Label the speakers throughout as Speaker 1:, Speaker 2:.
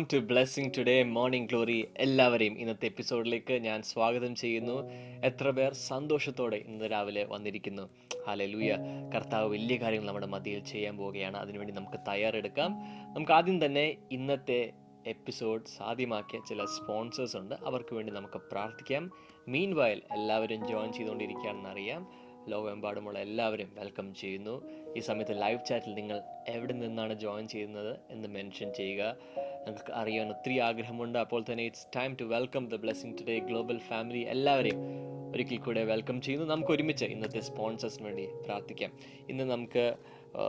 Speaker 1: Welcome to blessing today morning glory എല്ലാവരെയും ഇന്നത്തെ എപ്പിസോഡിലേക്ക് ഞാൻ സ്വാഗതം ചെയ്യുന്നു. എത്ര പേർ സന്തോഷത്തോടെ ഇന്ന് രാവിലെ വന്നിരിക്കുന്നു. ഹാലലൂയ കർത്താവ് വലിയ കാര്യങ്ങൾ നമ്മുടെ മതിയിൽ ചെയ്യാൻ പോവുകയാണ്. അതിനുവേണ്ടി നമുക്ക് തയ്യാറെടുക്കാം. നമുക്ക് ആദ്യം തന്നെ ഇന്നത്തെ എപ്പിസോഡ് സാധ്യമാക്കിയ ചില സ്പോൺസേഴ്സ് ഉണ്ട്. അവർക്ക് വേണ്ടി നമുക്ക് പ്രാർത്ഥിക്കാം. മീൻ വയൽ എല്ലാവരും ജോയിൻ ചെയ്തുകൊണ്ടിരിക്കുകയാണെന്ന് അറിയാം. ലോകമെമ്പാടുമുള്ള എല്ലാവരെയും വെൽക്കം ചെയ്യുന്നു. ഈ സമയത്ത് ലൈവ് ചാറ്റിൽ നിങ്ങൾ എവിടെ നിന്നാണ് ജോയിൻ ചെയ്യുന്നത് എന്ന് മെൻഷൻ ചെയ്യുക. നിങ്ങൾക്ക് അറിയാൻ ഒത്തിരി ആഗ്രഹമുണ്ട്. അപ്പോൾ തന്നെ it's time to welcome the blessing today global family എല്ലാവരെയും ഒരിക്കൽ കൂടെ വെൽക്കം ചെയ്യുന്നു. നമുക്ക് ഒരുമിച്ച് ഇന്നത്തെ സ്പോൺസേഴ്സിന് വേണ്ടി പ്രാർത്ഥിക്കാം. ഇന്ന് നമുക്ക്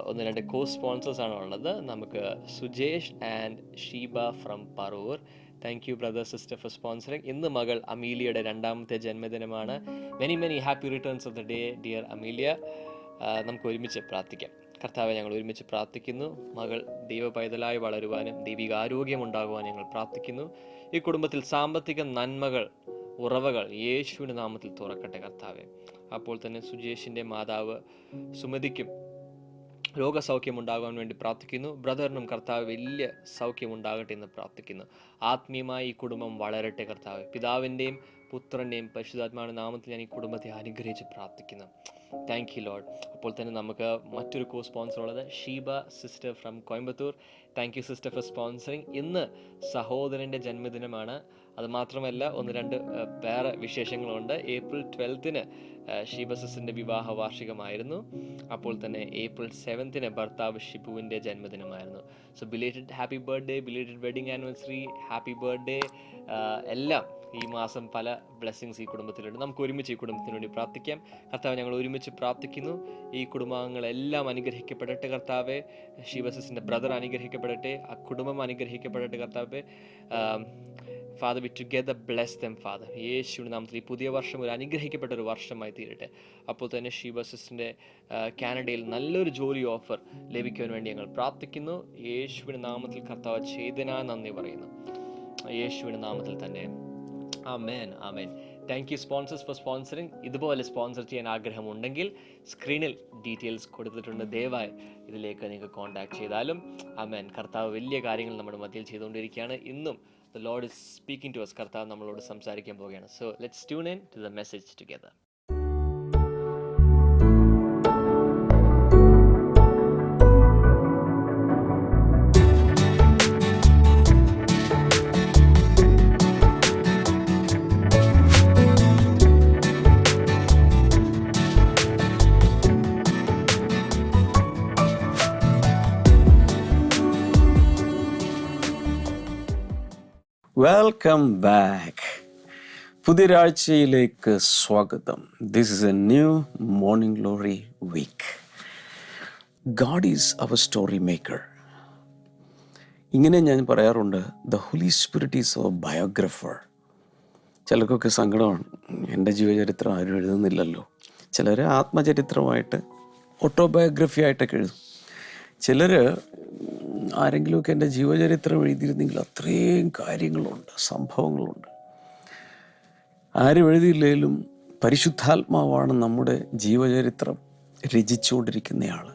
Speaker 1: ഒന്ന് രണ്ട് കോ സ്പോൺസേഴ്സ് ആണ് ഉള്ളത്. നമുക്ക് Sujesh and Sheeba from Paravur. Thank you brother sister for sponsoring ഇന്ന് മകൾ അമീലിയയുടെ രണ്ടാമത്തെ ജന്മദിനമാണ്. Many many happy returns of the day dear Amelia. നമുക്ക് ഒരുമിച്ച് പ്രാർത്ഥിക്കാം. കർത്താവെ ഞങ്ങൾ ഒരുമിച്ച് പ്രാർത്ഥിക്കുന്നു. മകൾ ദൈവ പൈതലായി വളരുവാനും ദൈവിക ആരോഗ്യം ഉണ്ടാകുവാനും ഞങ്ങൾ പ്രാർത്ഥിക്കുന്നു. ഈ കുടുംബത്തിൽ സാമ്പത്തിക നന്മകൾ ഉറവകൾ യേശുവിന്റെ നാമത്തിൽ തുറക്കട്ടെ കർത്താവെ. അപ്പോൾ തന്നെ സുജേഷിന്റെ മാതാവ് സുമതിക്കും രോഗസൗഖ്യം ഉണ്ടാകാൻ വേണ്ടി പ്രാർത്ഥിക്കുന്നു. ബ്രദറിനും കർത്താവ് വലിയ സൗഖ്യം ഉണ്ടാകട്ടെ എന്ന് പ്രാർത്ഥിക്കുന്നു. ആത്മീയമായി ഈ കുടുംബം വളരട്ടെ കർത്താവ്. പിതാവിന്റെയും പുത്രന്റെയും പരിശുദ്ധാത്മാവിന്റെ നാമത്തിൽ ഞാൻ ഈ കുടുംബത്തെ അനുഗ്രഹിച്ച് പ്രാർത്ഥിക്കുന്നു. താങ്ക് യു ലോഡ് അപ്പോൾ തന്നെ നമുക്ക് മറ്റൊരു കോ സ്പോൺസർ ഉള്ളത് Sheeba sister from Coimbatore. Thank you sister for sponsoring ഇന്ന് സഹോദരന്റെ ജന്മദിനമാണ്. അത് മാത്രമല്ല ഒന്ന് രണ്ട് വേറെ വിശേഷങ്ങളുണ്ട്. ഏപ്രിൽ ട്വൽത്തിന് ഷീബസസിന്റെ വിവാഹ വാർഷികമായിരുന്നു. അപ്പോൾ തന്നെ ഏപ്രിൽ സെവൻത്തിന് ഭർത്താവ് ഷിബുവിന്റെ ജന്മദിനമായിരുന്നു. So belated happy birthday belated wedding anniversary happy birthday എല്ലാം ഈ മാസം പല ബ്ലെസ്സിങ്സ് ഈ കുടുംബത്തിലുണ്ട്. നമുക്ക് ഒരുമിച്ച് ഈ കുടുംബത്തിന് വേണ്ടി പ്രാർത്ഥിക്കാം. കർത്താവ് ഞങ്ങൾ ഒരുമിച്ച് പ്രാർത്ഥിക്കുന്നു. ഈ കുടുംബാംഗങ്ങളെല്ലാം അനുഗ്രഹിക്കപ്പെടട്ടെ കർത്താവെ. ശിവസസിന്റെ ബ്രദർ അനുഗ്രഹിക്കപ്പെടട്ടെ. ആ കുടുംബം അനുഗ്രഹിക്കപ്പെടട്ടെ കർത്താവെ. Father we together bless them father യേശുവിന്റെ നാമത്തിൽ ഈ പുതിയ വർഷം ഒരു അനുഗ്രഹിക്കപ്പെട്ട ഒരു വർഷമായി തീരട്ടെ. അപ്പോൾ തന്നെ ഷീബ സിസ്റ്റിന്റെ കാനഡയിൽ നല്ലൊരു ജോലി ഓഫർ ലഭിക്കുവാൻ വേണ്ടി ഞങ്ങൾ പ്രാർത്ഥിക്കുന്നു. യേശുവിന്റെ നാമത്തിൽ കർത്താവ് ചെയ്തനാ നന്ദി പറയുന്നു. യേശുവിന്റെ നാമത്തിൽ തന്നെ. Amen amen thank you sponsors for sponsoring ഇതുപോലെ സ്പോൺസർ ചെയ്യാൻ ആഗ്രഹമുണ്ടെങ്കിൽ സ്ക്രീനിൽ ഡീറ്റെയിൽസ് കൊടുത്തിട്ടുണ്ട്. ദയവായി ഇതിലേക്ക് നിങ്ങൾക്ക് കോൺടാക്ട് ചെയ്താലും. ആമേൻ കർത്താവ് വലിയ കാര്യങ്ങൾ നമ്മുടെ മധ്യയിൽ ചെയ്തുകൊണ്ടിരിക്കുകയാണ്. ഇന്നും the Lord is speaking to us കർത്താവ് നമ്മളോട് സംസാരിക്കാൻ പോവുകയാണ്. So let's tune in to the message together
Speaker 2: welcome back പുതിയൊരാഴ്ചയിലേക്ക് സ്വാഗതം. This is a new morning glory week God is our story maker ഇങ്ങനെ ഞാൻ പറയാറുണ്ട് the Holy Spirit is our biographer ചിലർക്കൊക്കെ സങ്കടമാണ് എന്റെ ജീവചരിത്രം ആരും എഴുതുന്നില്ലല്ലോ. ചിലർ ആത്മചരിത്രമായിട്ട് ഓട്ടോബയോഗ്രഫി ആയിട്ടൊക്കെ എഴുതും. ചിലർ ആരെങ്കിലുമൊക്കെ എന്റെ ജീവചരിത്രം എഴുതിയിരുന്നെങ്കിൽ അത്രയും കാര്യങ്ങളുണ്ട് സംഭവങ്ങളുണ്ട്. ആരും എഴുതിയില്ലെങ്കിലും പരിശുദ്ധാത്മാവാണ് നമ്മുടെ ജീവചരിത്രം രചിച്ചുകൊണ്ടിരിക്കുന്നയാൾ.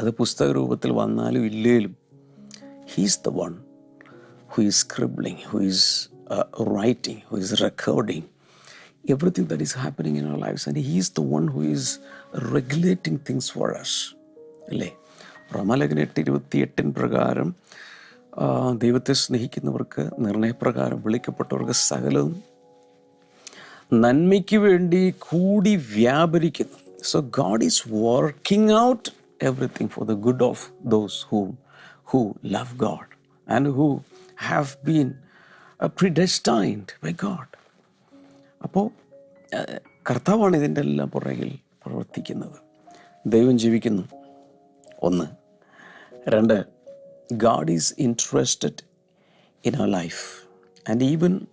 Speaker 2: അത് പുസ്തക രൂപത്തിൽ വന്നാലും ഇല്ലേലും he's the one who is scribbling who is writing who is recording everything that is happening in our life and he's the one who is regulating things for us. അല്ലേ? റമലഗ്ന എട്ട് ഇരുപത്തി എട്ടിൻ പ്രകാരം ദൈവത്തെ സ്നേഹിക്കുന്നവർക്ക് നിർണയപ്രകാരം വിളിക്കപ്പെട്ടവർക്ക് സകലവും നന്മയ്ക്ക് വേണ്ടി കൂടി വ്യാപരിക്കുന്നു. So God is working out everything for the good of those who who love God and who have been predestined by God അപ്പോൾ കർത്താവാണ് ഇതിന്റെ എല്ലാം പുറകിൽ പ്രവർത്തിക്കുന്നത്. ദൈവം ജീവിക്കുന്നു. ഒന്ന്. രണ്ട് God is interested in our life and even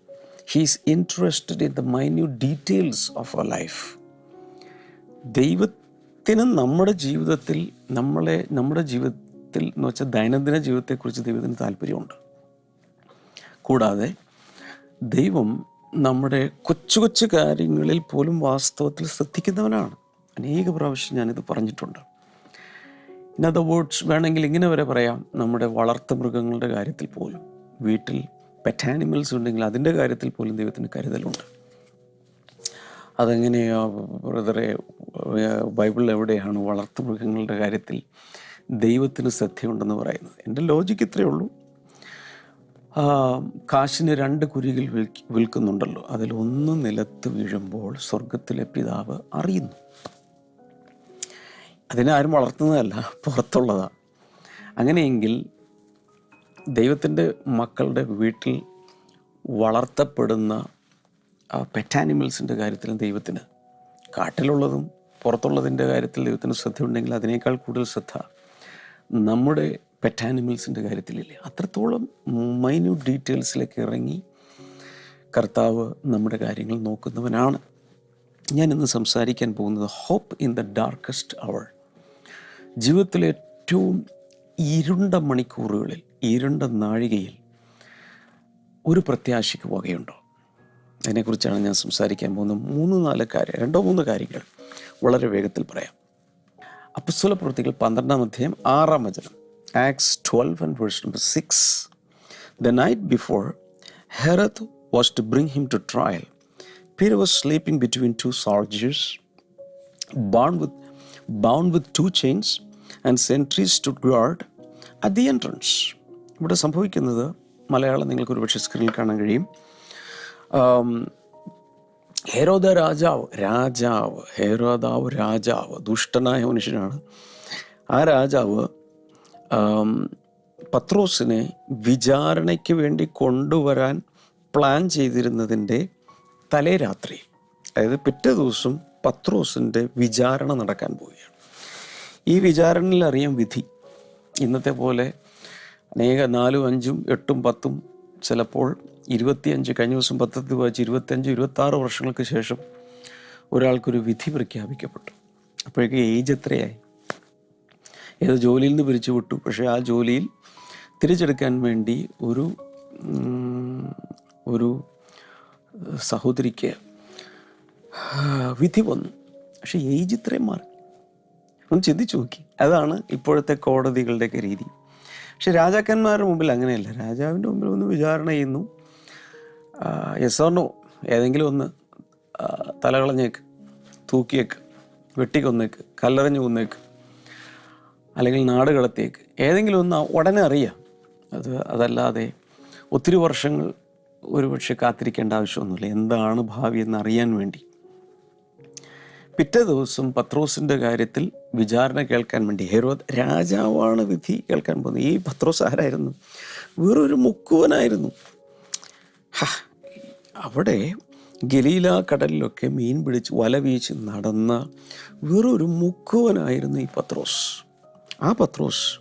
Speaker 2: he's interested in the minute details of our life ദൈവത്തിന് നമ്മുടെ ജീവിതത്തിൽ നമ്മളെ നമ്മുടെ ജീവിതത്തിൽ എന്ന് വെച്ചാൽ ദൈനംദിന ജീവിതത്തെക്കുറിച്ച് ദൈവത്തിന് താല്പര്യമുണ്ട്. കൂടാതെ ദൈവം നമ്മുടെ കൊച്ചു കൊച്ചു കാര്യങ്ങളിൽ പോലും വാസ്തവത്തിൽ ശ്രദ്ധിക്കുന്നവനാണ്. അനേക പ്രാവശ്യം ഞാനിത് പറഞ്ഞിട്ടുണ്ട്. ഇൻ അതർ വേർഡ്സ് വേണമെങ്കിൽ ഇങ്ങനെ വരെ പറയാം. നമ്മുടെ വളർത്തു മൃഗങ്ങളുടെ കാര്യത്തിൽ പോലും. വീട്ടിൽ പെറ്റ് ആനിമൽസ് ഉണ്ടെങ്കിൽ അതിന്റെ കാര്യത്തിൽ പോലും ദൈവത്തിന് കരുതലുണ്ട്. അതെങ്ങനെയാ ബ്രദറെ ബൈബിളിൽ എവിടെയാണ് വളർത്തു മൃഗങ്ങളുടെ കാര്യത്തിൽ ദൈവത്തിന് ശ്രദ്ധയുണ്ടെന്ന് പറയുന്നത്? എന്റെ ലോജിക്ക് ഇത്രയേ ഉള്ളൂ. കാശിന് രണ്ട് കുരുകിൽ വിൽക്കുന്നുണ്ടല്ലോ. അതിൽ ഒന്ന് നിലത്ത് വീഴുമ്പോൾ സ്വർഗത്തിലെ പിതാവ് അറിയുന്നു. അതിനാരും വളർത്തുന്നതല്ല പുറത്തുള്ളതാണ് അങ്ങനെയെങ്കിൽ ദൈവത്തിന്റെ മക്കളുടെ വീട്ടിൽ വളർത്തപ്പെടുന്ന പെറ്റ് ആനിമൽസിന്റെ കാര്യത്തിലും ദൈവത്തിന് കാട്ടിലുള്ളതും പുറത്തുള്ളതിന്റെ കാര്യത്തിൽ ദൈവത്തിന് ശ്രദ്ധയുണ്ടെങ്കിൽ അതിനേക്കാൾ കൂടുതൽ ശ്രദ്ധ നമ്മുടെ പെറ്റ് ആനിമൽസിന്റെ കാര്യത്തിലില്ലേ. അത്രത്തോളം മൈന്യൂട്ട് ഡീറ്റെയിൽസിലേക്ക് ഇറങ്ങി കർത്താവ് നമ്മുടെ കാര്യങ്ങൾ നോക്കുന്നവനാണ്. ഞാനിന്ന് സംസാരിക്കാൻ പോകുന്നത് hope in the darkest hour ജീവിതത്തിലെ ഏറ്റവും ഇരുണ്ട മണിക്കൂറുകളിൽ ഇരുണ്ട നാഴികയിൽ ഒരു പ്രത്യാശയ്ക്ക് വകയുണ്ടോ അതിനെക്കുറിച്ചാണ് ഞാൻ സംസാരിക്കാൻ പോകുന്നത്. മൂന്ന് നാല് കാര്യം രണ്ടോ മൂന്ന് കാര്യങ്ങൾ വളരെ വേഗത്തിൽ പറയാം. അപ്പസ്വല പ്രവൃത്തികൾ പന്ത്രണ്ടാം അധ്യായം ആറാം വചനം Acts twelve and verse number six. The night before Herod was to bring him to trial Peter was sleeping between two soldiers bound with bound with two chains and sentries stood guard at the entrance. ഇവിടെ സംഭവിക്കുന്നത് മലയാളം നിങ്ങൾക്ക് ഒരുപക്ഷെ സ്ക്രീനിൽ കാണാൻ കഴിയും. ഹേരോദ രാജാവ് രാജാവ് ഹേരോദാവ് രാജാവ് ദുഷ്ടനായ മനുഷ്യനാണ്. ആ രാജാവ് പത്രോസിനെ വിചാരണയ്ക്ക് വേണ്ടി കൊണ്ടുവരാൻ പ്ലാൻ ചെയ്തിരുന്നതിന്റെ തലേ രാത്രി അതായത് പിറ്റേ ദിവസം പത്രോസിന്റെ വിചാരണ നടക്കാൻ പോവുകയാണ്. ഈ വിചാരണയിൽ അറിയാം വിധി. ഇന്നത്തെ പോലെ അനേക നാലും അഞ്ചും എട്ടും പത്തും ചിലപ്പോൾ ഇരുപത്തിയഞ്ച് കഴിഞ്ഞ ദിവസം പത്രത്തിൽ വായിച്ച് ഇരുപത്തഞ്ച് ഇരുപത്താറ് വർഷങ്ങൾക്ക് ശേഷം ഒരാൾക്കൊരു വിധി പ്രഖ്യാപിക്കപ്പെട്ടു. അപ്പോഴേക്ക് ഏജ് എത്രയായി? ഏത് ജോലിയിൽ നിന്ന് പിരിച്ചു വിട്ടു പക്ഷേ ആ ജോലിയിൽ തിരിച്ചെടുക്കാൻ വേണ്ടി ഒരു ഒരു സഹോദരിക്ക് വിധി വന്നു. പക്ഷെ ഏജ് ഇത്രയും മാറി. ഒന്ന് ചിന്തിച്ചു നോക്കി. അതാണ് ഇപ്പോഴത്തെ കോടതികളുടെയൊക്കെ രീതി. പക്ഷെ രാജാക്കന്മാരുടെ മുമ്പിൽ അങ്ങനെയല്ല. രാജാവിന്റെ മുമ്പിൽ ഒന്ന് വിചാരണ ചെയ്യുന്നു. യെസോർണോ ഏതെങ്കിലും ഒന്ന് തലകളഞ്ഞേക്ക് തൂക്കിയേക്ക് വെട്ടിക്കൊന്നേക്ക് കല്ലെറിഞ്ഞു കൊന്നേക്ക് അല്ലെങ്കിൽ നാട് കടത്തിയേക്ക് ഏതെങ്കിലും ഒന്ന് ഉടനെ അറിയാം അത് അതല്ലാതെ ഒത്തിരി വർഷങ്ങൾ ഒരുപക്ഷെ കാത്തിരിക്കേണ്ട ആവശ്യമൊന്നുമില്ല. എന്താണ് ഭാവി എന്ന് അറിയാൻ വേണ്ടി. പിറ്റേ ദിവസം പത്രോസിന്റെ കാര്യത്തിൽ വിചാരണ കേൾക്കാൻ വേണ്ടി ഹെരോദ് രാജാവാണ് വിധി കേൾക്കാൻ പോകുന്നത്. ഈ പത്രോസ് ആരായിരുന്നു? വേറൊരു മുക്കുവനായിരുന്നു. അവിടെ ഗലീല കടലിലൊക്കെ മീൻ പിടിച്ച് വല വീച്ച് നടന്ന വേറൊരു മുക്കുവനായിരുന്നു ഈ പത്രോസ്. ആ പത്രോസ്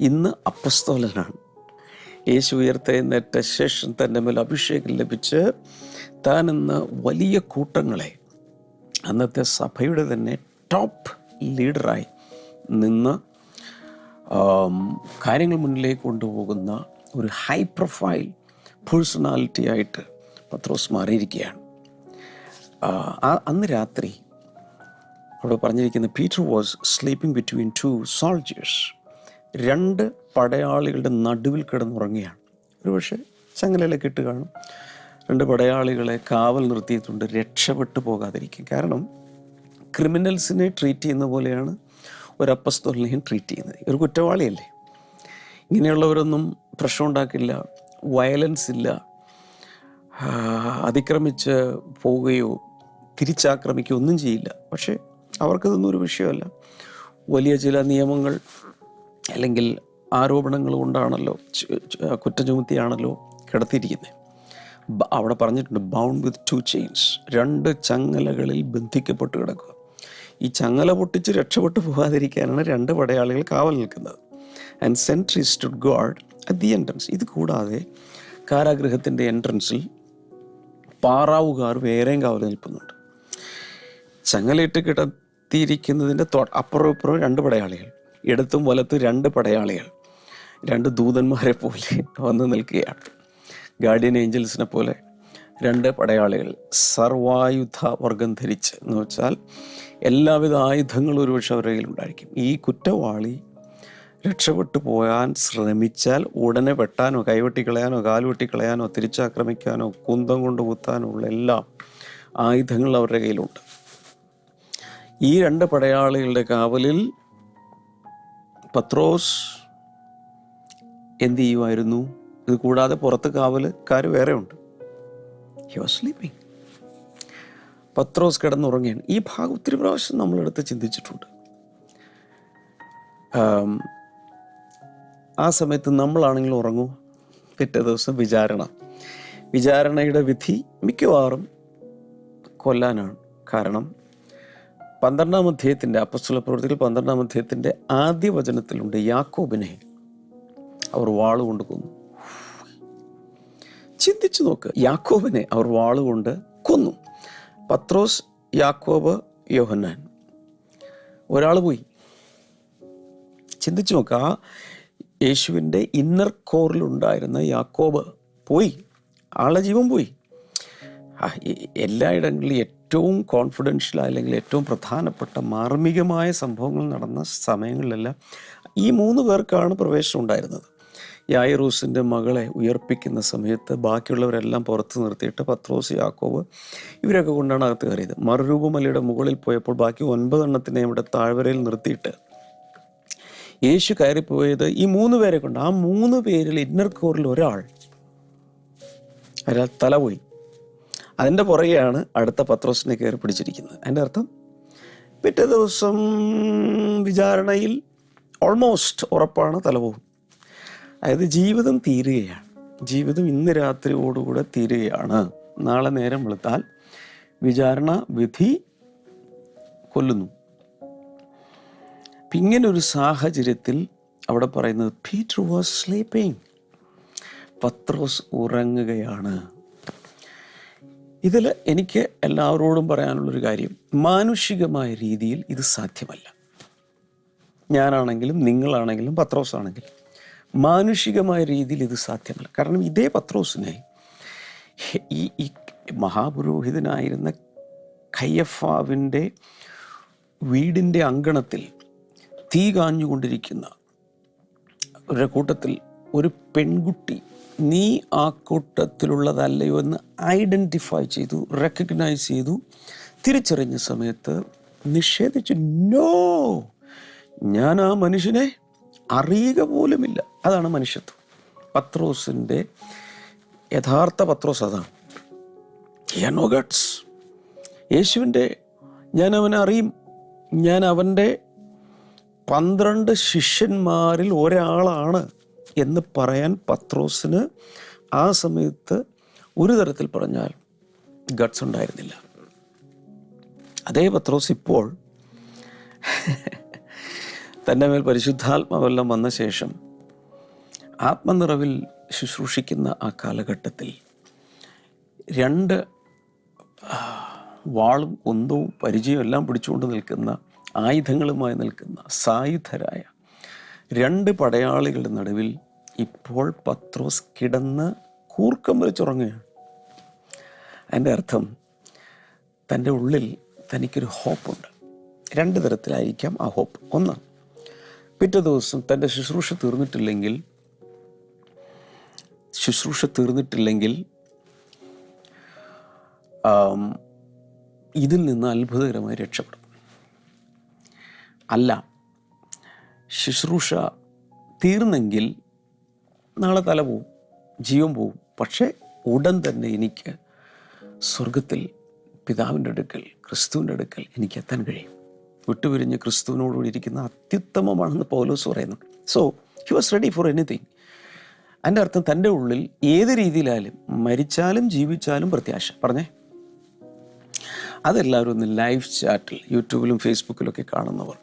Speaker 2: ഇന്ന് അപ്പസ്തോലനാണ്. യേശു ഉയർത്തെഴുന്നേറ്റ ശേഷം തന്റെ മേൽ അഭിഷേകം ലഭിച്ച് താനെന്ന വലിയ കൂട്ടങ്ങളെ അന്നത്തെ സഭയുടെ തന്നെ ടോപ്പ് ലീഡറായി നിന്ന് കാര്യങ്ങൾ മുന്നിലേക്ക് കൊണ്ടുപോകുന്ന ഒരു ഹൈ പ്രൊഫൈൽ പേഴ്സണാലിറ്റി ആയിട്ട് പത്രോസ് മാറിയിരിക്കുകയാണ്. അന്ന് രാത്രി അവിടെ പറഞ്ഞിരിക്കുന്ന Peter was sleeping between two soldiers രണ്ട് പടയാളികളുടെ നടുവിൽ കിടന്നുറങ്ങുകയാണ്. ഒരുപക്ഷെ ചങ്ങലയിലൊക്കെ ഇട്ട് കാണും. രണ്ട് പടയാളികളെ കാവൽ നിർത്തിയിട്ടുണ്ട് രക്ഷപ്പെട്ടു പോകാതിരിക്കും കാരണം ക്രിമിനൽസിനെ ട്രീറ്റ് ചെയ്യുന്ന പോലെയാണ് ഒരു ട്രീറ്റ് ചെയ്യുന്നത്. ഒരു കുറ്റവാളിയല്ലേ? ഇങ്ങനെയുള്ളവരൊന്നും പ്രശ്നം ഉണ്ടാക്കില്ല വയലൻസ് ഇല്ല അതിക്രമിച്ച് പോവുകയോ തിരിച്ചാക്രമിക്കുകയോ ഒന്നും ചെയ്യില്ല. പക്ഷേ അവർക്കതൊന്നും ഒരു വിഷയമല്ല. വലിയ ചില നിയമങ്ങൾ അല്ലെങ്കിൽ ആരോപണങ്ങൾ കൊണ്ടാണല്ലോ കുറ്റം ചുമത്തിയാണല്ലോ കിടത്തിയിരിക്കുന്നത്. അവിടെ പറഞ്ഞിട്ടുണ്ട് ബൗണ്ട് വിത്ത് ടു ചെയിൻസ് രണ്ട് ചങ്ങലകളിൽ ബന്ധിക്കപ്പെട്ട് കിടക്കുക. ഈ ചങ്ങല പൊട്ടിച്ച് രക്ഷപ്പെട്ടു പോകാതിരിക്കാനാണ് രണ്ട് പടയാളികൾ കാവൽ നിൽക്കുന്നത്. And sentry stood God at the entrance ഇത് കൂടാതെ കാരാഗൃഹത്തിന്റെ എൻട്രൻസിൽ പാറാവുകാർ വേറെയും കാവൽ നിൽക്കുന്നുണ്ട്. ചങ്ങലയിട്ട് കിടത്തിയിരിക്കുന്നതിന്റെ അപ്പുറവും ഇപ്പുറവും രണ്ട് പടയാളികൾ. ഇടത്തും വലത്തും രണ്ട് പടയാളികൾ. രണ്ട് ദൂതന്മാരെ പോലെ വന്ന് നിൽക്കുകയാണ്. ഗാർഡിയൻ ഏഞ്ചൽസിനെ പോലെ രണ്ട് പടയാളികൾ സർവായുധ വർഗം ധരിച്ച് എന്ന് വെച്ചാൽ എല്ലാവിധ ആയുധങ്ങളും ഒരുപക്ഷെ അവരുടെ കയ്യിലുണ്ടായിരിക്കും. ഈ കുറ്റവാളി രക്ഷപ്പെട്ടു പോകാൻ ശ്രമിച്ചാൽ ഉടനെ വെട്ടാനോ കൈവെട്ടിക്കളയാനോ കാലുവെട്ടിക്കളയാനോ തിരിച്ചാക്രമിക്കാനോ കുന്തം കൊണ്ട് കുത്താനോ ഉള്ള എല്ലാ ആയുധങ്ങൾ അവരുടെ കയ്യിലുണ്ട്. ഈ രണ്ട് പടയാളികളുടെ കാവലിൽ പത്രോസ് എന്ത് ചെയ്യുമായിരുന്നു? ഇത് കൂടാതെ പുറത്ത് കാവൽക്കാർ വേറെ ഉണ്ട് ഹി വാസ് സ്ലീപ്പിംഗ് പത്രോസ് കിടന്നുറങ്ങിയാണ് ഈ ഭാഗം ഒത്തിരി പ്രാവശ്യം നമ്മളെടുത്ത് ചിന്തിച്ചിട്ടുണ്ട്. ആ സമയത്ത് നമ്മളാണെങ്കിൽ ഉറങ്ങും. പിറ്റേ ദിവസം വിചാരണ. വിചാരണയുടെ വിധി മിക്കവാറും കൊല്ലാനാണ്. കാരണം പന്ത്രണ്ടാം അധ്യായത്തിന്റെ അപ്പസ്തുല പ്രവൃത്തികൾ പന്ത്രണ്ടാം അധ്യായത്തിന്റെ ആദ്യ വചനത്തിലുണ്ട് യാക്കോബിനെ. അവർ വാളുകൊണ്ട് കൊന്നു. ചിന്തിച്ചു നോക്ക്. യാക്കോബിനെ അവർ വാളുകൊണ്ട് കൊന്നു. പത്രോസ് യാക്കോബ് യോഹന്നാൻ. ഒരാൾ പോയി. ചിന്തിച്ചു നോക്ക്. ആ യേശുവിന്റെ ഇന്നർ കോറിലുണ്ടായിരുന്ന യാക്കോബ് പോയി. ആളുടെ ജീവൻ പോയി. എല്ലായിടങ്ങളിലും ഏറ്റവും കോൺഫിഡൻഷ്യൽ അല്ലെങ്കിൽ ഏറ്റവും പ്രധാനപ്പെട്ട മാർമികമായ സംഭവങ്ങൾ നടന്ന സമയങ്ങളിലെല്ലാം ഈ മൂന്ന് പേർക്കാണ് പ്രവേശനം ഉണ്ടായിരുന്നത്. യായിറൂസിന്റെ മകളെ ഉയർപ്പിക്കുന്ന സമയത്ത് ബാക്കിയുള്ളവരെല്ലാം പുറത്ത് നിർത്തിയിട്ട് പത്രോസ് യാക്കോവ് ഇവരൊക്കെ കൊണ്ടാണ് അകത്ത് കയറിയത്. മറുരൂപമലയുടെ മുകളിൽ പോയപ്പോൾ ബാക്കി ഒൻപതെണ്ണത്തിനെ ഇവിടെ താഴ്വരയിൽ നിർത്തിയിട്ട് യേശു കയറിപ്പോയത് ഈ മൂന്ന് പേരെ കൊണ്ട്. ആ മൂന്ന് പേരിൽ ഇന്നർ കോറിൽ ഒരാൾ ഒരാൾ തല പോയി. അതിന്റെ പുറകെയാണ് അടുത്ത പത്രോസിനെ കയറി പിടിച്ചിരിക്കുന്നത്. അതിന്റെ അർത്ഥം പിറ്റേ ദിവസം വിചാരണയിൽ ഓൾമോസ്റ്റ് ഉറപ്പാണ് തല പോകും. അതായത് ജീവിതം തീരുകയാണ്. ജീവിതം ഇന്ന് രാത്രിയോടുകൂടെ തീരുകയാണ്. നാളെ നേരം വെളുത്താൽ വിചാരണ വിധി കൊല്ലുന്നു. ഇങ്ങനൊരു സാഹചര്യത്തിൽ അവിടെ പറയുന്നത് പീറ്റർ വാസ് സ്ലീപ്പിംഗ്. പത്രോസ് ഉറങ്ങുകയാണ്. ഇതിൽ എനിക്ക് എല്ലാവരോടും പറയാനുള്ളൊരു കാര്യം മാനുഷികമായ രീതിയിൽ ഇത് സാധ്യമല്ല. ഞാനാണെങ്കിലും നിങ്ങളാണെങ്കിലും പത്രോസ് ആണെങ്കിലും മാനുഷികമായ രീതിയിൽ ഇത് സാധ്യമല്ല. കാരണം ഇതേ പത്രോസിനെ ഈ ഈ മഹാപുരോഹിതനായിരുന്ന കയ്യഫാവിന്റെ വീടിന്റെ അങ്കണത്തിൽ തീ കാഞ്ഞുകൊണ്ടിരിക്കുന്ന ഒരു കൂട്ടത്തിൽ ഒരു പെൺകുട്ടി നീ ആ കൂട്ടത്തിലുള്ളതല്ലയോ എന്ന് ഐഡന്റിഫൈ ചെയ്തു റെക്കഗ്നൈസ് ചെയ്തു തിരിച്ചറിഞ്ഞ സമയത്ത് നിഷേധിച്ചു നോ ഞാൻ ആ മനുഷ്യനെ അറിയുക പോലുമില്ല. അതാണ് മനുഷ്യത്വം. പത്രോസിന്റെ യഥാർത്ഥ പത്രോസ് അതാണ്. നോ ഗഡ്സ് യേശുവിന്റെ ഞാൻ അവനെ അറിയും. ഞാൻ അവന്റെ പന്ത്രണ്ട് ശിഷ്യന്മാരിൽ ഒരാളാണ് എന്ന് പറയാൻ പത്രോസിന് ആ സമയത്ത് ഒരു തരത്തിൽ പറഞ്ഞാൽ ഗഡ്സ് ഉണ്ടായിരുന്നില്ല. അതേ പത്രോസ് ഇപ്പോൾ തന്റെ മേൽ പരിശുദ്ധാത്മാവെല്ലാം വന്ന ശേഷം ആത്മനിറവിൽ ശുശ്രൂഷിക്കുന്ന ആ കാലഘട്ടത്തിൽ രണ്ട് വാളും കുന്തവും പരിചയവും എല്ലാം പിടിച്ചുകൊണ്ട് നിൽക്കുന്ന ആയുധങ്ങളുമായി നിൽക്കുന്ന സായുധരായ രണ്ട് പടയാളികളുടെ നടുവിൽ ഇപ്പോൾ പത്രോസ് കിടന്ന് കൂർക്കം വലിച്ചുറങ്ങുകയാണ് അതിന്റെ അർത്ഥം തന്റെ ഉള്ളിൽ തനിക്കൊരു ഹോപ്പുണ്ട്. രണ്ട് തരത്തിലായിരിക്കാം ആ ഹോപ്പ്. ഒന്ന് പിറ്റേ ദിവസം തന്റെ ശുശ്രൂഷ തീർന്നിട്ടില്ലെങ്കിൽ ശുശ്രൂഷ തീർന്നിട്ടില്ലെങ്കിൽ ഇതിൽ നിന്ന് അത്ഭുതകരമായി രക്ഷപ്പെടും. അല്ല ശുശ്രൂഷ തീർന്നെങ്കിൽ നാളെ തല പോവും ജീവൻ പോവും. പക്ഷേ ഉടൻ തന്നെ എനിക്ക് സ്വർഗത്തിൽ പിതാവിന്റെ അടുക്കൽ ക്രിസ്തുവിന്റെ അടുക്കൽ എനിക്ക് എത്താൻ കഴിയും. വിട്ടുപിരിഞ്ഞ് ക്രിസ്തുവിനോടുകൂടി ഇരിക്കുന്ന അത്യുത്തമമാണെന്ന് പൗലോസ് പറയുന്നു. So he was ready for anything എന്റെ അർത്ഥം തന്റെ ഉള്ളിൽ ഏത് രീതിയിലായാലും മരിച്ചാലും ജീവിച്ചാലും പ്രത്യാശ. പറഞ്ഞേ. അതെല്ലാവരും ഒന്ന് ലൈവ് ചാറ്റിൽ യൂട്യൂബിലും ഫേസ്ബുക്കിലൊക്കെ കാണുന്നവർ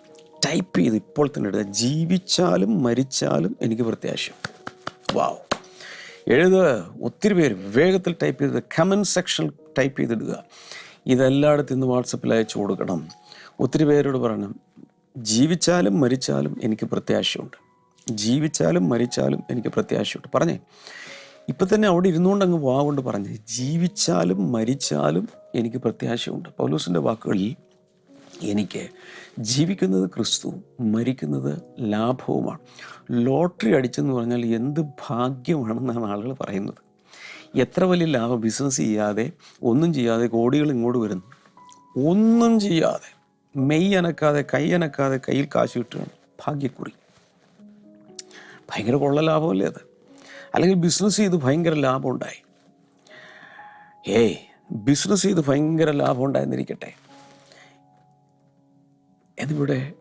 Speaker 2: ടൈപ്പ് ചെയ്ത് ഇപ്പോൾ തന്നെ ഇടുക ജീവിച്ചാലും മരിച്ചാലും എനിക്ക് പ്രത്യാശ. വാവ് എഴുതുക ഒത്തിരി പേര് വേഗത്തിൽ ടൈപ്പ് ചെയ്ത് കമന്റ് സെക്ഷൻ ടൈപ്പ് ചെയ്തിടുക. ഇതെല്ലായിടത്തും ഇന്ന് വാട്സപ്പിൽ അയച്ചു കൊടുക്കണം. ഒത്തിരി പേരോട് പറഞ്ഞു ജീവിച്ചാലും മരിച്ചാലും എനിക്ക് പ്രത്യാശയുണ്ട്. ജീവിച്ചാലും മരിച്ചാലും എനിക്ക് പ്രത്യാശയുണ്ട്. പറഞ്ഞേ. ഇപ്പം തന്നെ അവിടെ ഇരുന്നുകൊണ്ട് അങ്ങ് വാ കൊണ്ട് പറഞ്ഞേ ജീവിച്ചാലും മരിച്ചാലും എനിക്ക് പ്രത്യാശയുണ്ട്. പൗലൂസിന്റെ വാക്കുകളിൽ എനിക്ക് ജീവിക്കുന്നത് ക്രിസ്തു മരിക്കുന്നത് ലാഭവുമാണ്. ലോട്ടറി അടിച്ചെന്ന് പറഞ്ഞാൽ എന്ത് ഭാഗ്യമാണെന്നാണ് ആളുകൾ പറയുന്നത്. എത്ര വലിയ ലാഭം? ബിസിനസ് ചെയ്യാതെ ഒന്നും ചെയ്യാതെ കോടികൾ ഇങ്ങോട്ട് വരുന്നു. ഒന്നും ചെയ്യാതെ. മെയ് അനക്കാതെ കൈ അനക്കാതെ കയ്യിൽ കാശ് കിട്ടുകയാണ് ഭാഗ്യക്കുറി. ഭയങ്കര കൊള്ള ലാഭമല്ലേ അത്? അല്ലെങ്കിൽ ബിസിനസ് ചെയ്ത് ഭയങ്കര ലാഭം ഉണ്ടായി ഏയ് ബിസിനസ് ചെയ്ത് ഭയങ്കര ലാഭം ഉണ്ടായിരുന്നിരിക്കട്ടെ എന്നിവിടെ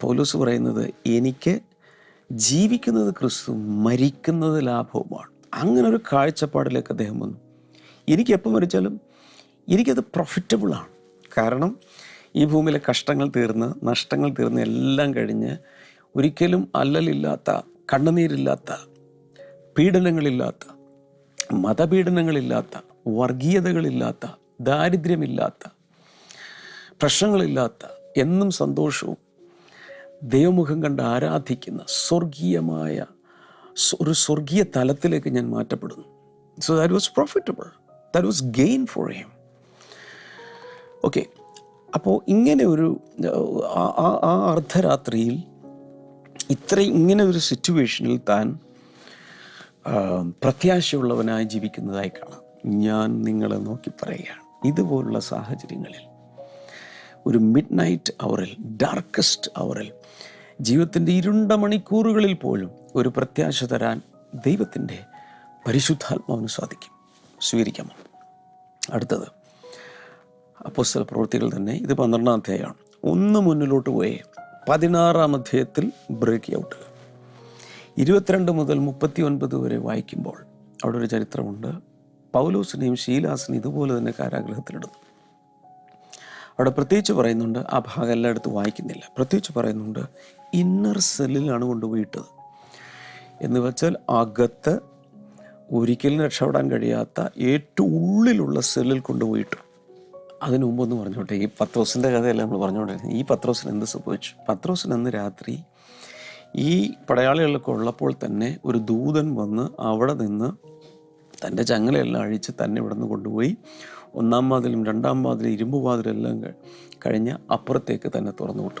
Speaker 2: പൗലോസ് പറയുന്നത് എനിക്ക് ജീവിക്കുന്നത് ക്രിസ്തു മരിക്കുന്നത് ലാഭവുമാണ്. അങ്ങനെ ഒരു കാഴ്ചപ്പാടിലേക്ക് അദ്ദേഹം വന്നു. എനിക്ക് എപ്പോൾ മരിച്ചാലും എനിക്കത് പ്രോഫിറ്റബിളാണ് കാരണം ഈ ഭൂമിയിലെ കഷ്ടങ്ങൾ തീർന്ന് നഷ്ടങ്ങൾ തീർന്ന് എല്ലാം കഴിഞ്ഞ് ഒരിക്കലും അല്ലലില്ലാത്ത കണ്ണുനീരില്ലാത്ത പീഡനങ്ങളില്ലാത്ത മതപീഡനങ്ങളില്ലാത്ത വർഗീയതകളില്ലാത്ത ദാരിദ്ര്യമില്ലാത്ത പ്രശ്നങ്ങളില്ലാത്ത എന്നും സന്തോഷവും ദൈവമുഖം കണ്ട് ആരാധിക്കുന്ന സ്വർഗീയമായ ഒരു സ്വർഗീയ തലത്തിലേക്ക് ഞാൻ മാറ്റപ്പെടുന്നു. So that was profitable that was gain for him okay അപ്പോൾ ഇങ്ങനെ ഒരു ആ- അർദ്ധരാത്രിയിൽ ഇത്ര ഇങ്ങനെ ഒരു സിറ്റുവേഷനിൽ താൻ പ്രത്യാശയുള്ളവനായി ജീവിക്കുന്നതായി കാണാം. ഞാൻ നിങ്ങളെ നോക്കി പറയുകയാണ്. ഇതുപോലുള്ള സാഹചര്യങ്ങളിൽ ഒരു മിഡ് നൈറ്റ് അവറിൽ ഡാർക്കസ്റ്റ് അവറിൽ ജീവിതത്തിന്റെ ഇരുണ്ട മണിക്കൂറുകളിൽ പോലും ഒരു പ്രത്യാശ തരാൻ ദൈവത്തിന്റെ പരിശുദ്ധാത്മാവിന് സാധിക്കും. സ്വീകരിക്കാമോ? അടുത്തത്. അപ്പോസ്തല പ്രവൃത്തികൾ തന്നെ ഇത് പന്ത്രണ്ടാം അധ്യായമാണ്. ഒന്ന് മുന്നിലോട്ട് പോയേ പതിനാറാം അധ്യായത്തിൽ ബ്രേക്ക് ഔട്ട് ഇരുപത്തിരണ്ട് മുതൽ മുപ്പത്തി ഒൻപത് വരെ വായിക്കുമ്പോൾ അവിടെ ഒരു ചരിത്രമുണ്ട്. പൗലോസിനെയും ഷീലാസിനെയും ഇതുപോലെ തന്നെ കാരാഗ്രഹത്തിലിടുന്നു. അവിടെ പ്രത്യേകിച്ച് പറയുന്നുണ്ട് ആ ഭാഗം എല്ലായിടത്തും വായിക്കുന്നില്ല. പ്രത്യേകിച്ച് പറയുന്നുണ്ട് ഇന്നർ സെല്ലിലാണ് കൊണ്ടുപോയിട്ടത്. എന്ന് വെച്ചാൽ അകത്ത് ഒരിക്കലും രക്ഷപ്പെടാൻ കഴിയാത്ത ഏറ്റവും ഉള്ളിലുള്ള സെല്ലിൽ കൊണ്ടുപോയിട്ടു അതിനു മുമ്പൊന്ന് പറഞ്ഞോട്ടെ. ഈ പത്രോസിന്റെ കഥയല്ല നമ്മൾ പറഞ്ഞുകൊണ്ടിരുന്നത് ഈ പത്രോസിന് എന്ത് സംഭവിച്ചു? പത്രോസിന് അന്ന് രാത്രി ഈ പടയാളികളൊക്കെ ഉള്ളപ്പോൾ തന്നെ ഒരു ദൂതൻ വന്ന് അവിടെ നിന്ന് തന്റെ ചങ്ങലയെല്ലാം അഴിച്ച് തന്നെ ഇവിടെ നിന്ന് കൊണ്ടുപോയി ഒന്നാം വാതിലും രണ്ടാം വാതിലും ഇരുമ്പ് വാതിലും എല്ലാം ക- കഴിഞ്ഞ് അപ്പുറത്തേക്ക് തന്നെ തുറന്നു വിട്ടു.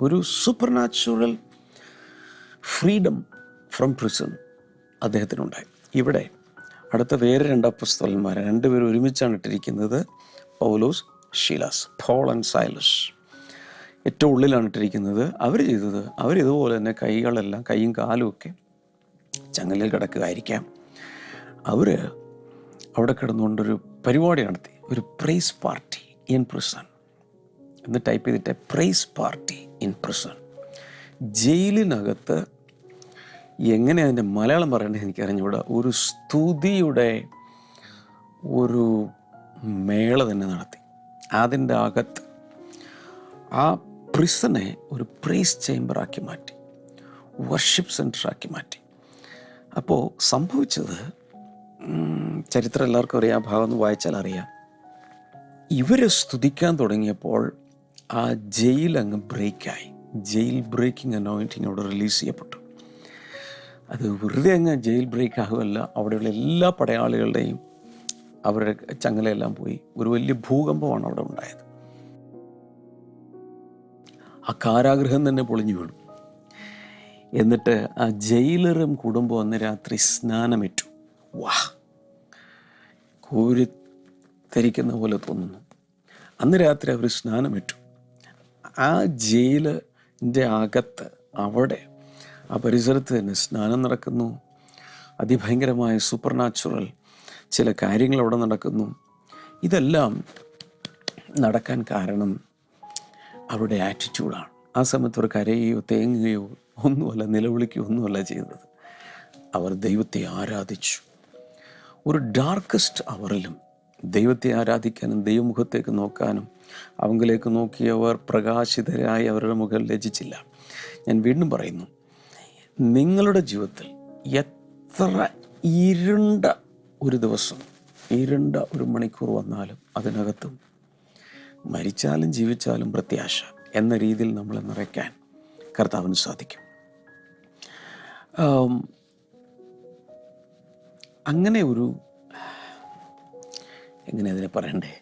Speaker 2: ഒരു supernatural freedom from prison അദ്ദേഹത്തിനുണ്ടായി. ഇവിടെ അടുത്ത വേറെ രണ്ട് പുസ്തകന്മാരെ രണ്ടുപേരും ഒരുമിച്ചാണ് ഇട്ടിരിക്കുന്നത്. Paulose Sheelas Paul and Silas. ഏറ്റവും ഉള്ളിലാണ് ഇട്ടിരിക്കുന്നത്. അവർ ചെയ്തത് അവർ ഇതുപോലെ തന്നെ കൈകളെല്ലാം കൈയും കാലും ഒക്കെ ചങ്ങലിൽ കിടക്കുകയായിരിക്കാം. അവർ അവിടെ കിടന്നുകൊണ്ടൊരു പരിപാടി നടത്തി. ഒരു പ്രൈസ് പാർട്ടി ഇൻ പ്രിസൺ എന്ന് ടൈപ്പ് ചെയ്തിട്ട് പ്രൈസ് പാർട്ടി ഇൻ പ്രിസൺ ജയിലിനകത്ത് എങ്ങനെ അതിന്റെ മലയാളം പറയേണ്ടത് എനിക്ക് ഒരു സ്തുതിയുടെ ഒരു മേള തന്നെ നടത്തി. അതിന്റെ അകത്ത് ആ പ്രിസനെ ഒരു പ്രീസ് ചേംബറാക്കി മാറ്റി. വർഷിപ്പ് സെന്ററാക്കി മാറ്റി. അപ്പോൾ സംഭവിച്ചത് ചരിത്രം എല്ലാവർക്കും അറിയാം ഭാഗം ഒന്ന് വായിച്ചാൽ അറിയാം. ഇവരെ സ്തുതിക്കാൻ തുടങ്ങിയപ്പോൾ ആ ജയിൽ അങ്ങ് ബ്രേക്കായി ജയിൽ ബ്രേക്കിംഗ് അനോയിന്റിങ് അവിടെ റിലീസ് ചെയ്യപ്പെട്ടു. അത് വെറുതെ അങ്ങ് ജയിൽ ബ്രേക്ക് ആകുമല്ല അവിടെയുള്ള എല്ലാ പടയാളികളുടെയും അവരുടെ ചങ്ങലയെല്ലാം പോയി. ഒരു വലിയ ഭൂകമ്പമാണ് അവിടെ ഉണ്ടായത്. ആ കാരാഗ്രഹം തന്നെ പൊളിഞ്ഞു വീണു. എന്നിട്ട് ആ ജയിലറും കുടുംബം അന്ന് രാത്രി സ്നാനമിറ്റു. വാ. കോരിത്തരിക്കുന്ന പോലെ തോന്നുന്നു. അന്ന് രാത്രി അവർ സ്നാനമിറ്റു. ആ ജയിലിന്റെ അകത്ത് അവിടെ ആ പരിസരത്ത് തന്നെ സ്നാനം നടക്കുന്നു. അതിഭയങ്കരമായ സൂപ്പർ നാച്ചുറൽ ചില കാര്യങ്ങൾ അവിടെ നടക്കുന്നു. ഇതെല്ലാം നടക്കാൻ കാരണം അവരുടെ ആറ്റിറ്റ്യൂഡാണ് ആ സമയത്ത് അവർ കരയുകയോ തേങ്ങുകയോ ഒന്നുമല്ല നിലവിളിക്കുകയോ ഒന്നുമല്ല ചെയ്തത് അവർ ദൈവത്തെ ആരാധിച്ചു. ഒരു ഡാർക്കസ്റ്റ് അവറിലും ദൈവത്തെ ആരാധിക്കാനും ദൈവമുഖത്തേക്ക് നോക്കാനും അവങ്കിലേക്ക് നോക്കിയവർ പ്രകാശിതരായി അവരുടെ മുഖം ലജിച്ചില്ല ഞാൻ വീണ്ടും പറയുന്നു നിങ്ങളുടെ ജീവിതത്തിൽ എത്ര ഇരുണ്ട ഒരു ദിവസം ഇരുണ്ട ഒരു മണിക്കൂർ വന്നാലും അതിനകത്തും മരിച്ചാലും ജീവിച്ചാലും പ്രത്യാശ എന്ന രീതിയിൽ നമ്മളെ നിറയ്ക്കാൻ കർത്താവിന് സാധിക്കും. അങ്ങനെ ഒരു എങ്ങനെ അതിനെ പറയണ്ടേ?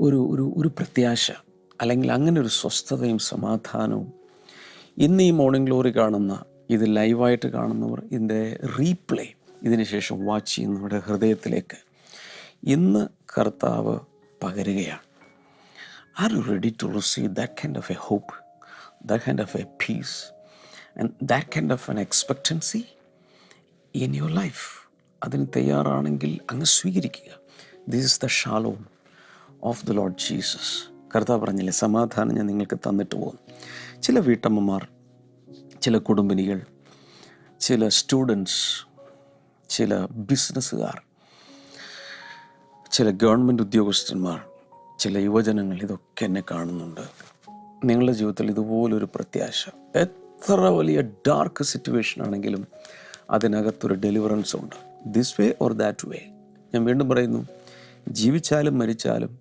Speaker 2: ഒരു ഒരു ഒരു പ്രത്യാശ അല്ലെങ്കിൽ അങ്ങനെ ഒരു സ്വസ്ഥതയും സമാധാനവും ഇന്ന് ഈ മോർണിംഗ് ഗ്ലോറി കാണുന്ന ഇത് ലൈവായിട്ട് കാണുന്നവർ ഇതിന്റെ റീപ്ലേ ഇതിന് വാച്ച് ചെയ്യുന്ന നമ്മുടെ ഹൃദയത്തിലേക്ക്. ഇന്ന് കർത്താവ് പകരുകയാണ്. Are you ready to receive that kind of a hope that kind of a peace and that kind of an expectancy in your life അതിന് തയ്യാറാണെങ്കിൽ അങ്ങ് സ്വീകരിക്കുക. This is the Shalom of the lord Jesus കർത്താവ് പറഞ്ഞില്ലേ സമാധാനം ഞാൻ നിങ്ങൾക്ക് തന്നിട്ട് പോകും. ചില വീട്ടമ്മമാർ ചില കുടുംബിനികൾ ചില സ്റ്റുഡൻസ് ചില ബിസിനസ്സുകാർ ചില ഗവൺമെന്റ് ഉദ്യോഗസ്ഥന്മാർ ചില യുവജനങ്ങൾ ഇതൊക്കെ എന്നെ കാണുന്നുണ്ട്. നിങ്ങളുടെ ജീവിതത്തിൽ ഇതുപോലൊരു പ്രത്യാശ എത്ര വലിയ ഡാർക്ക് സിറ്റുവേഷൻ ആണെങ്കിലും അതിനകത്തൊരു ഡെലിവറൻസ് ഉണ്ട്. This way or that way ഞാൻ വീണ്ടും പറയുന്നു ജീവിച്ചാലും മരിച്ചാലും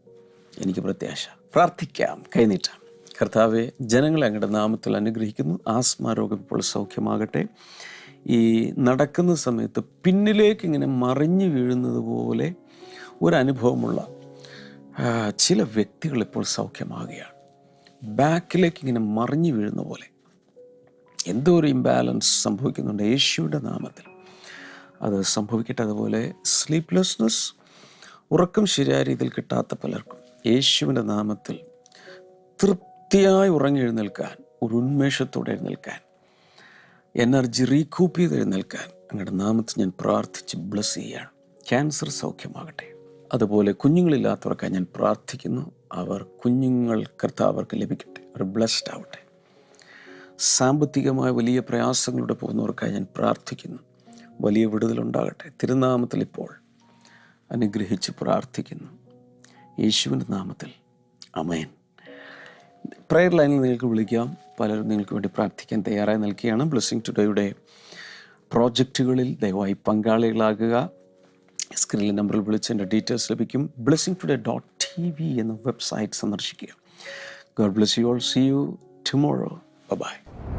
Speaker 2: എനിക്ക് പ്രത്യാശ. പ്രാർത്ഥിക്കാം കൈനീട്ടാം. കർത്താവെ ജനങ്ങളെ അങ്ങയുടെ നാമത്തിൽ അനുഗ്രഹിക്കുന്നു. ആസ്മാരോഗം ഇപ്പോൾ സൗഖ്യമാകട്ടെ. ഈ നടക്കുന്ന സമയത്ത് പിന്നിലേക്ക് ഇങ്ങനെ മറിഞ്ഞു വീഴുന്നത് പോലെ ഒരനുഭവമുള്ള ചില വ്യക്തികൾ ഇപ്പോൾ സൗഖ്യമാകുകയാണ്. ബാക്കിലേക്ക് ഇങ്ങനെ മറിഞ്ഞു വീഴുന്ന പോലെ. എന്തോ ഒരു ഇംബാലൻസ് സംഭവിക്കുന്നുണ്ട് യേശുവിന്റെ നാമത്തിൽ. അത് സംഭവിക്കട്ടെ അതുപോലെ സ്ലീപ്ലെസ്നെസ് ഉറക്കം ശരിയായ രീതിയിൽ കിട്ടാത്ത പലർക്കും. യേശുവിന്റെ നാമത്തിൽ തൃപ്തിയായി ഉറങ്ങി എഴുന്നേൽക്കാൻ ഒരു ഉന്മേഷത്തോടെ എഴുന്നേൽക്കാൻ എനർജി റീകൂപ്പ് ചെയ്ത് എഴുന്നേൽക്കാൻ അങ്ങയുടെ നാമത്തിൽ ഞാൻ പ്രാർത്ഥിച്ച് ബ്ലസ് ചെയ്യുകയാണ്. ക്യാൻസർ സൗഖ്യമാകട്ടെ. അതുപോലെ കുഞ്ഞുങ്ങളില്ലാത്തവർക്കായി ഞാൻ പ്രാർത്ഥിക്കുന്നു. അവർ കുഞ്ഞുങ്ങൾ കർത്താവർക്ക് ലഭിക്കട്ടെ. അവർ ബ്ലസ്ഡ് ആവട്ടെ. സാമ്പത്തികമായ വലിയ പ്രയാസങ്ങളിലൂടെ പോകുന്നവർക്കായി ഞാൻ പ്രാർത്ഥിക്കുന്നു. വലിയ വിടുതലുണ്ടാകട്ടെ തിരുനാമത്തിൽ ഇപ്പോൾ അനുഗ്രഹിച്ച് പ്രാർത്ഥിക്കുന്നു. യേശുവിന്റെ നാമത്തിൽ. അമേൻ പ്രയർ ലൈനിൽ നിങ്ങൾക്ക് വിളിക്കാം. പലരും നിങ്ങൾക്ക് വേണ്ടി പ്രാർത്ഥിക്കാൻ തയ്യാറായി നിൽക്കുകയാണ്. ബ്ലെസ്സിങ് ടുഡേയുടെ പ്രോജക്റ്റുകളിൽ ദയവായി പങ്കാളികളാകുക. സ്ക്രീനിൽ നമ്പറിൽ വിളിച്ച് എന്റെ ഡീറ്റെയിൽസ് ലഭിക്കും. Blessing today dot T V എന്ന വെബ്സൈറ്റ് സന്ദർശിക്കുക. God bless you all see you tomorrow by